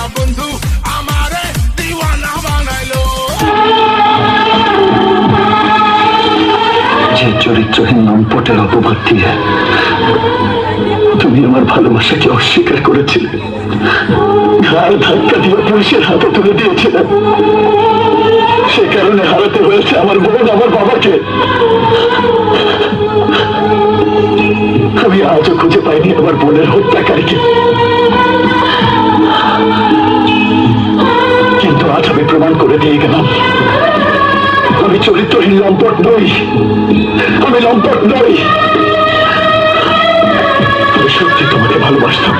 দিওয়ানা বন্ধু চরিত্রহীন নামপটের অপবাদ দিয়ে তুমি আমার ভালোবাসাকে অস্বীকার করেছিলে। ঘাড় ধাক্কা দিয়ে পুলিশের হাতে তুলে দিয়েছিলে। সে কারণে হারাতে হয়েছে আমার বোন, আমার বাবাকে। আমি আজও খুঁজে পাইনি আমার বোনের হত্যাকারীকে। লম্পট নই আমি লম্পট নই আমি সত্যি তোমাকে ভালোবাসতাম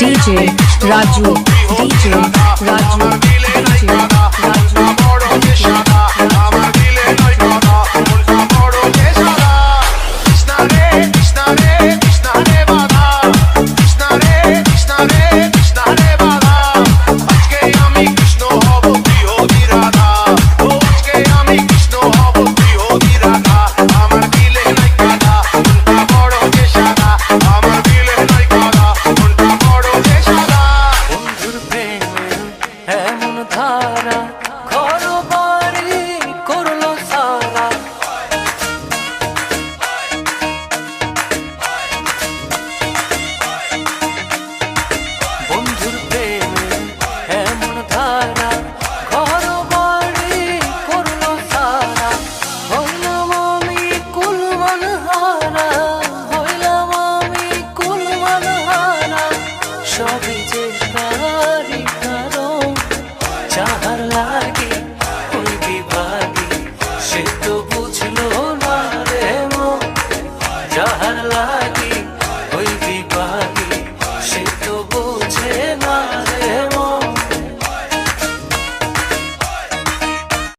DJ Raju DJ Raju ধারা nobody